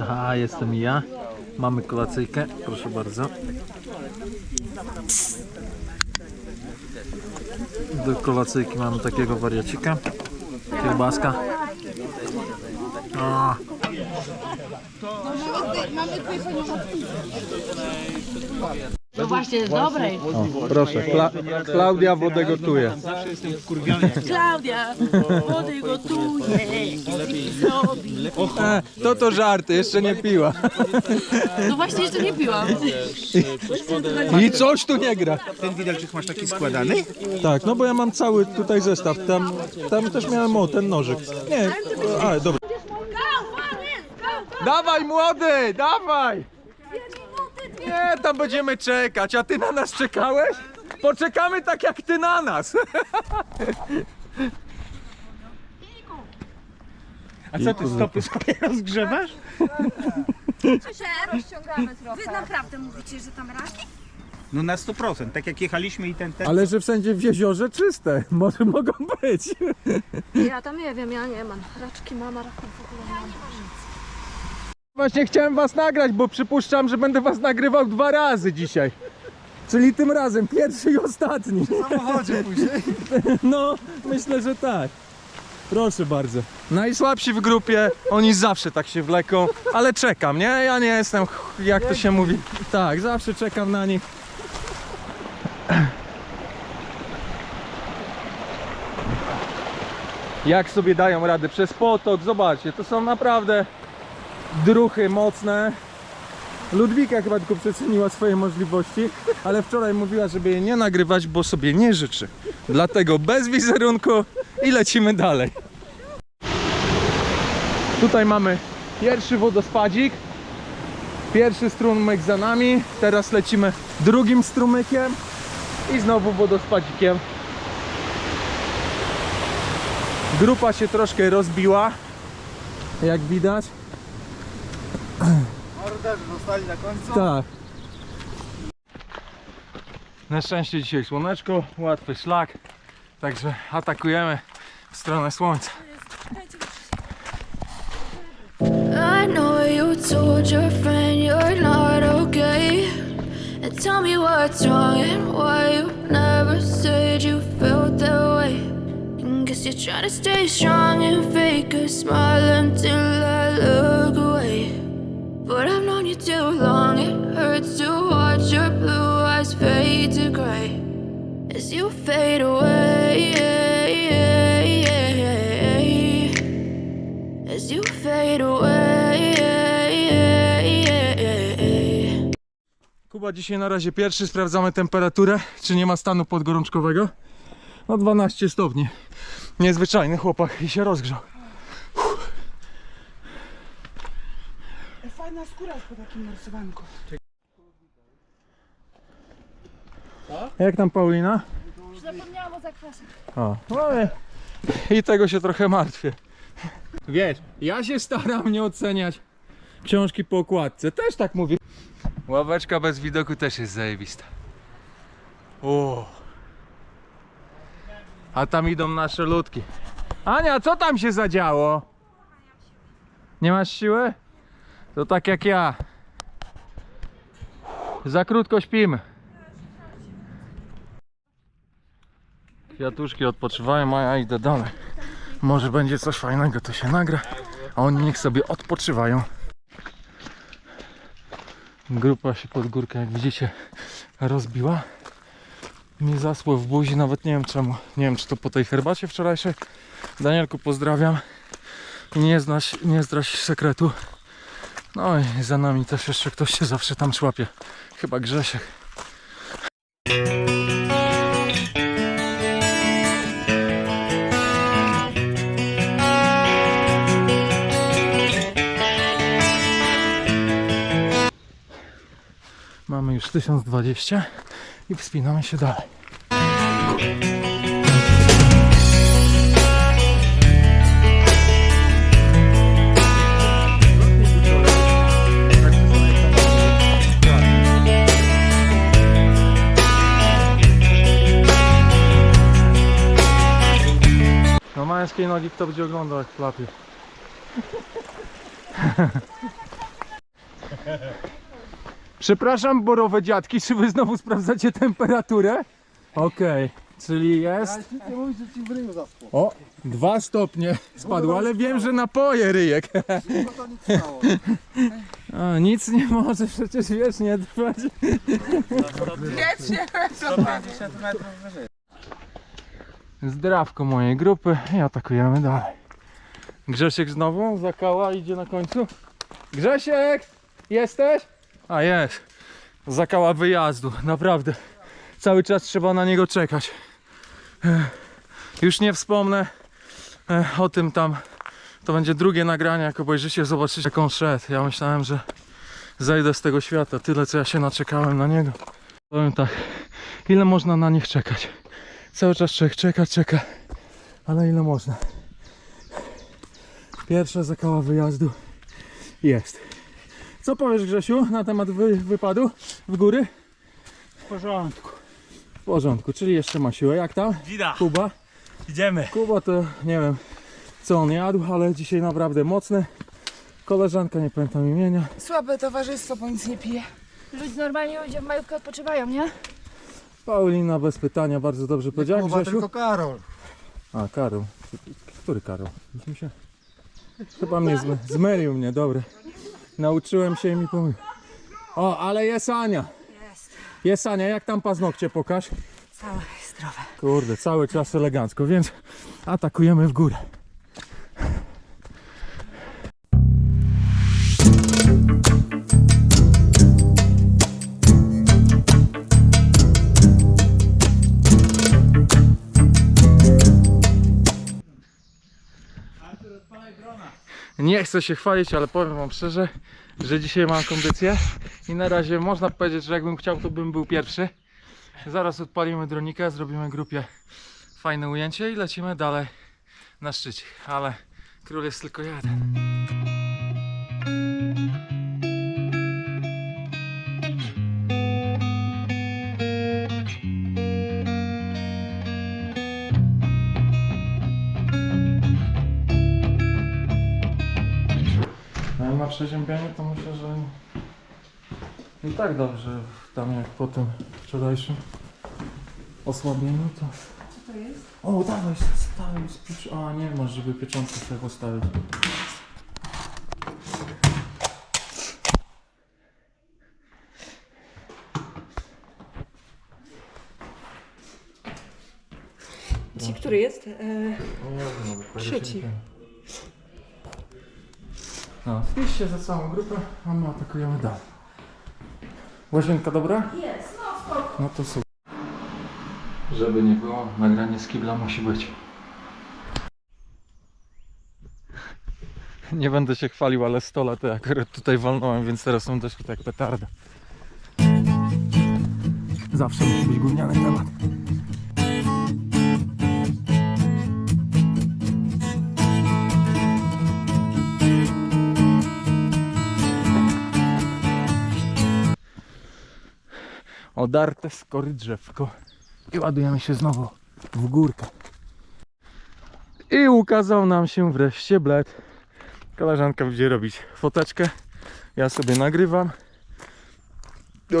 Aha, jestem ja. Mamy kolacyjkę, proszę bardzo. Do kolacyjki mamy takiego wariacika. Kiełbaska. O, No właśnie, jest dobrej. o, proszę, Kla Klaudia wodę gotuje. Klaudia, wody gotuje. E, to to żarty, jeszcze nie piła. No właśnie, jeszcze nie piłam. I coś tu nie gra. Ten widelczyk masz taki składany? Tak, no bo ja mam cały tutaj zestaw. Tam, tam też miałem o ten nożyk. Nie, ale dobra. Dawaj młody, dawaj! Nie, tam będziemy czekać, a ty na nas czekałeś? Poczekamy tak jak ty na nas. A co ty stopy sobie rozgrzewasz? Wy naprawdę mówicie, że tam raz? No na 100%, tak jak jechaliśmy i ten, ten. Ale że wszędzie w jeziorze czyste, może mogą być. Ja tam nie wiem, ja nie mam. Raczki mama, raków w ogóle nie mam. Właśnie chciałem was nagrać, bo przypuszczam, że będę was nagrywał dwa razy dzisiaj. Czyli tym razem, pierwszy i ostatni. W samochodzie później? No, myślę, że tak. Proszę bardzo. Najsłabsi w grupie, oni zawsze tak się wleką, ale czekam, nie? Ja nie jestem, ch- jak to się mówi. Tak, zawsze czekam na nich. Jak sobie dają radę przez potok, zobaczcie, to są naprawdę druchy mocne. Ludwika chyba tylko przeceniła swoje możliwości, ale wczoraj mówiła, żeby jej nie nagrywać, bo sobie nie życzy. Dlatego bez wizerunku i lecimy dalej. Tutaj mamy pierwszy wodospadzik. Pierwszy strumyk za nami. Teraz lecimy drugim strumykiem i znowu wodospadzikiem. Grupa się troszkę rozbiła, jak widać. Zostali na końcu. Tak. Na szczęście dzisiaj słoneczko, łatwy szlak, także atakujemy w stronę słońca. I know you told your friend you're not okay. And tell me what's wrong and why you never said you felt that way. And guess you're trying to stay strong and fake a smile until I look away. But I've known you too long, it hurts to watch your blue eyes fade to gray as you fade away. As you fade away. Kuba dzisiaj na razie pierwszy, sprawdzamy temperaturę, czy nie ma stanu podgorączkowego. No 12 stopni. Niezwyczajny chłopak i się rozgrzał. Fajna skóra jest po takim rysowanku. Jak tam Paulina? Zapomniałam o zakwasach. O, no ale i tego się trochę martwię. Wiesz, ja się staram nie oceniać książki po okładce, też tak mówię. Ławeczka bez widoku też jest zajebista. O. A tam idą nasze ludki. Ania, co tam się zadziało? Nie masz siły? To tak jak ja. Za krótko śpimy. Kwiatuszki odpoczywają, a ja idę dalej. Może będzie coś fajnego, to się nagra. A oni niech sobie odpoczywają. Grupa się pod górkę, jak widzicie, rozbiła. Mi zasło w buzi, nawet nie wiem czemu. Nie wiem, czy to po tej herbacie wczorajszej. Danielku, pozdrawiam. Nie, znaś, nie zdraś sekretu. No i za nami też jeszcze ktoś się zawsze tam szłapie. Chyba Grzesiek. Mamy już 1020 i wspinamy się dalej. Męskiej nogi kto będzie oglądał jak klapie. Przepraszam, borowe dziadki, czy wy znowu sprawdzacie temperaturę? Okej, czyli jest. Nie mówisz, że ci w ryju zaschło. O, dwa stopnie spadło, ale wiem, że napoje ryjek. No to nic stało. A, nic nie może przecież wiecznie trwać. Zdrawko mojej grupy i atakujemy dalej. Grzesiek znowu, zakała idzie na końcu. Grzesiek! Jesteś? A jest. Zakała wyjazdu, naprawdę. Cały czas trzeba na niego czekać. Już nie wspomnę o tym tam. To będzie drugie nagranie, jak obejrzycie, zobaczycie jak on szedł. Ja myślałem, że zejdę z tego świata. Tyle co ja się naczekałem na niego. Powiem tak, ile można na nich czekać? Cały czas czek, czeka, czeka. Ale ile można? Pierwsza zakała wyjazdu jest. Co powiesz Grzesiu na temat wy, wypadu w góry? W porządku. W porządku, czyli jeszcze ma siłę. Jak tam? Wida, Kuba? idziemy. Kuba to nie wiem co on jadł, ale dzisiaj naprawdę mocny. Koleżanka, nie pamiętam imienia. Słabe towarzystwo, bo nic nie pije. Ludzie normalnie ludzie w majówkę odpoczywają, nie? Paulina bez pytania, bardzo dobrze powiedziałem. Kuba, Grzesiu? tylko Karol. A, Karol. Który Karol? Już mi się... Chyba mnie zmy... zmylił mnie, dobra. Nauczyłem się i mi pomógł. O, ale jest Ania. Jest Ania, jak tam paznokcie pokaż? Całe zdrowe. Kurde, cały czas elegancko, więc atakujemy w górę. Chcę się chwalić, ale powiem wam szczerze, że dzisiaj mam kondycję i na razie można powiedzieć, że jakbym chciał, to bym był pierwszy. Zaraz odpalimy dronikę, zrobimy grupie fajne ujęcie i lecimy dalej na szczycie. Ale król jest tylko jeden. Przeziębienie to myślę, że i tak dobrze tam jak po tym wczorajszym osłabieniu to... Co to jest? O, dawaj, stawił z piecz... A nie, może żeby pieczątkę sobie postawić. Ci, który jest? E, Trzeci. No, wpisz się za całą grupę, a my atakujemy dalej. Łazienka dobra? jest, no spoko. No to super. Żeby nie było, nagranie z kibla musi być. Nie będę się chwalił, ale 100 lat to akurat tutaj walnąłem, więc teraz są też tak jak petarda. Zawsze musi być gówniany temat. Odarte skory drzewko. I ładujemy się znowu w górkę. I ukazał nam się wreszcie bled. Koleżanka będzie robić foteczkę. Ja sobie nagrywam.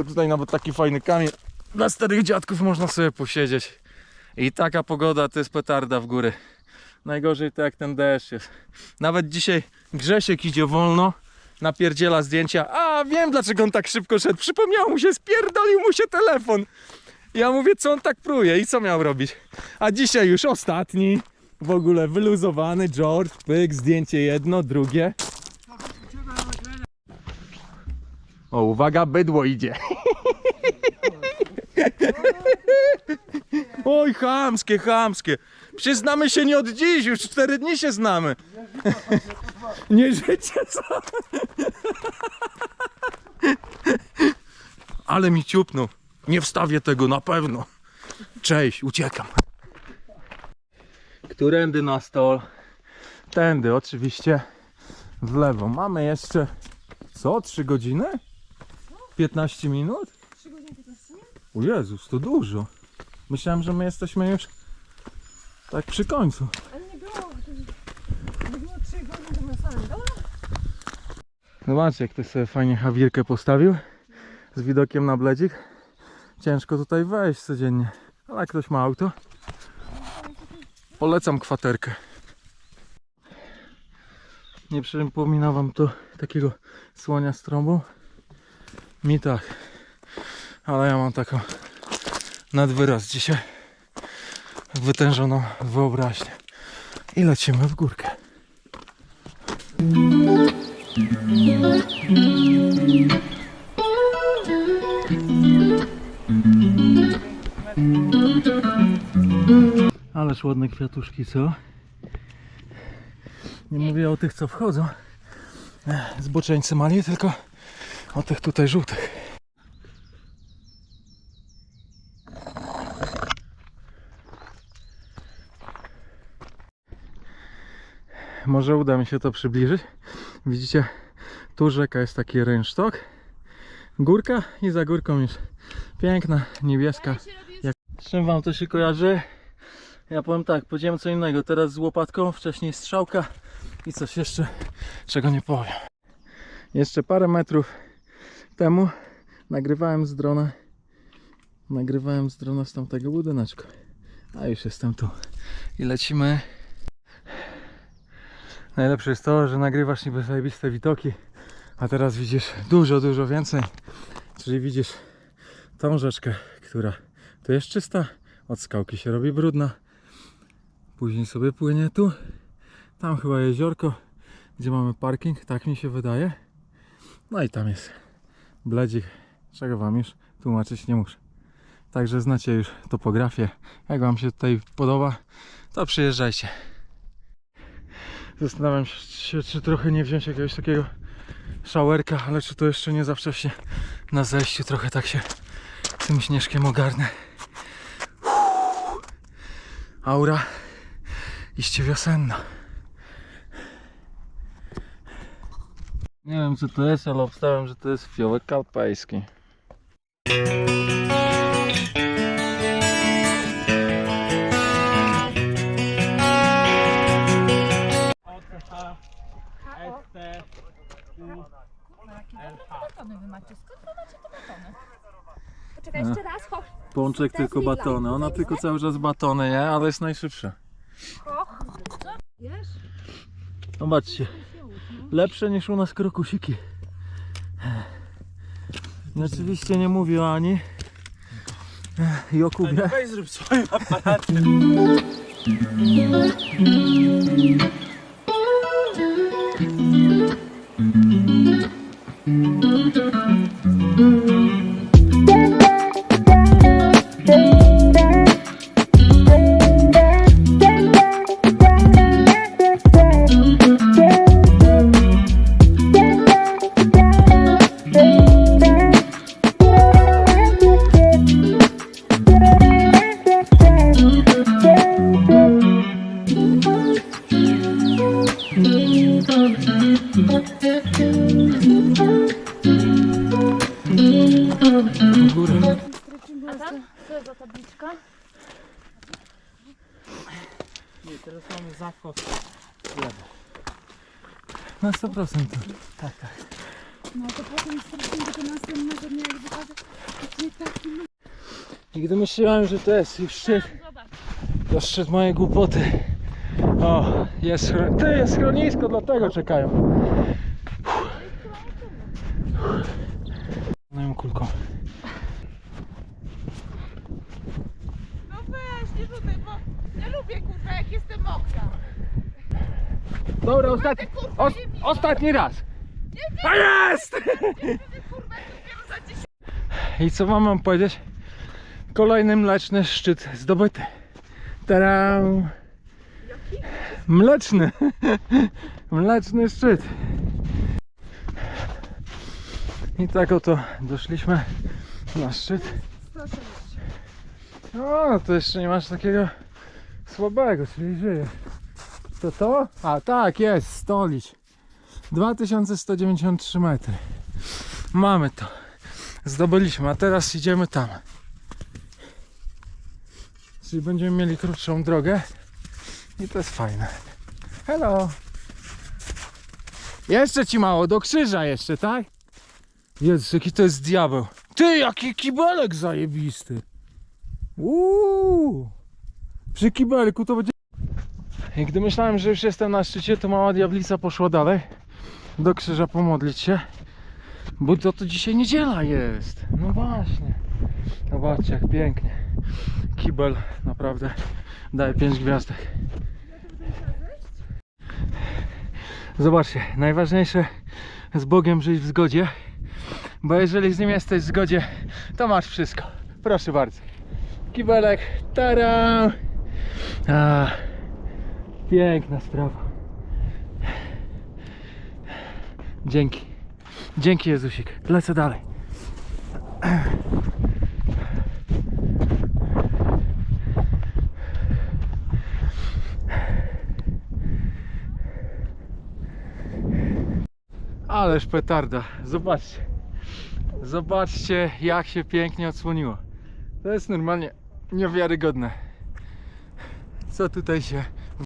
O, tutaj nawet taki fajny kamień. Dla starych dziadków można sobie posiedzieć. I taka pogoda to jest petarda w góry. Najgorzej to jak ten deszcz jest. Nawet dzisiaj Grzesiek idzie wolno. Napierdziela zdjęcia. A wiem dlaczego on tak szybko szedł. Przypomniało mu się, spierdolił mu się telefon. Ja mówię, co on tak pruje i co miał robić? A dzisiaj już ostatni, w ogóle wyluzowany George, pyk, zdjęcie jedno, drugie. O, uwaga, bydło idzie. Oj, chamskie, chamskie. Przyznamy się nie od dziś, już cztery dni się znamy. Nie życie za... Ale mi ciupnął. Nie wstawię tego na pewno. Cześć, uciekam. Którędy na stol? Tędy, oczywiście. W lewo. Mamy jeszcze. Co? 3 godziny? 15 minut? 3 godziny 15 minut? O Jezus, to dużo. Myślałem, że my jesteśmy już tak przy końcu. Ale nie było, nie było 3 godzin, to na samym. Zobaczcie, jak ktoś sobie fajnie hawirkę postawił z widokiem na bledzik. Ciężko tutaj wejść codziennie, ale jak ktoś ma auto, polecam kwaterkę. Nie przypomina wam to takiego słonia z trąbą? Mi tak, ale ja mam taką nadwyraz dzisiaj wytężoną wyobraźnię i lecimy w górkę. Ależ ładne kwiatuszki, co? Nie mówię o tych, co wchodzą. Zboczeńcy mali, tylko o tych tutaj żółtych. Może uda mi się to przybliżyć. Widzicie, tu rzeka jest taki rynsztok. Górka i za górką już piękna, niebieska. Jak... Z czym wam to się kojarzy? Ja powiem tak, powiedziałem co innego. Teraz z łopatką, wcześniej strzałka i coś jeszcze, czego nie powiem. Jeszcze parę metrów temu nagrywałem z drona. Nagrywałem z drona z tamtego budyneczku. A już jestem tu. I lecimy. Najlepsze jest to, że nagrywasz niby zajebiste widoki, a teraz widzisz dużo, dużo więcej. Czyli widzisz tą rzeczkę, która tu jest czysta, od skałki się robi brudna. Później sobie płynie tu. Tam chyba jeziorko, gdzie mamy parking, tak mi się wydaje. No i tam jest bledzik, czego wam już tłumaczyć nie muszę. Także znacie już topografię. Jak wam się tutaj podoba, to przyjeżdżajcie. Zastanawiam się, czy trochę nie wziąć jakiegoś takiego szałerka, ale czy to jeszcze nie za wcześnie. Na zejściu trochę tak się tym śnieżkiem ogarnę. Aura iście wiosenna. Nie wiem co to jest, ale obstawiam, że to jest fiołek alpejski. Pączek tylko batony. Ona tylko cały czas batony je, ale jest najszybsza. Zobaczcie. Lepsze niż u nas krokusiki. I oczywiście nie mówię o Ani i o Kubie. weź zrób swoim aparatem. Nie, teraz mamy zakos. Na 100% to. Tak, tak. No to potem strasznie do następnego dnia jak wychodzę. Nigdy myślałem, że to jest już szczyt. To szczyt mojej głupoty. O, jest, to jest schronisko, dlatego czekają. Moją kulką. No weź, nie rzucaj, bo lubię kurwa jak jestem mokra. Dobra, ostatni, os, ostatni raz. A jest! I co wam mam powiedzieć? Kolejny mleczny szczyt zdobyty. Taram! Mleczny! Mleczny szczyt. I tak oto doszliśmy na szczyt. O, to jeszcze nie masz takiego słabego, czyli żyjesz. To to? A tak, jest, stolić. 2193 metry. Mamy to. Zdobyliśmy, a teraz idziemy tam. Czyli będziemy mieli krótszą drogę. I to jest fajne. Hello! Jeszcze ci mało, do krzyża jeszcze, tak? Jezus, jaki to jest diabeł. Ty, jaki kibelek zajebisty. Uuu. Przy kibelku to będzie... I gdy myślałem, że już jestem na szczycie, to mała diablica poszła dalej. Do krzyża pomodlić się. Bo to, to dzisiaj niedziela jest. No właśnie. Zobaczcie jak pięknie. Kibel naprawdę daje 5 gwiazdek. Zobaczcie, najważniejsze z Bogiem żyć w zgodzie. Bo jeżeli z nim jesteś w zgodzie, to masz wszystko. Proszę bardzo. Kibelek, taram! A, piękna sprawa. Dzięki. Dzięki Jezusik. Lecę dalej. Ależ petarda. Zobaczcie. Zobaczcie jak się pięknie odsłoniło. To jest normalnie niewiarygodne. Co tutaj się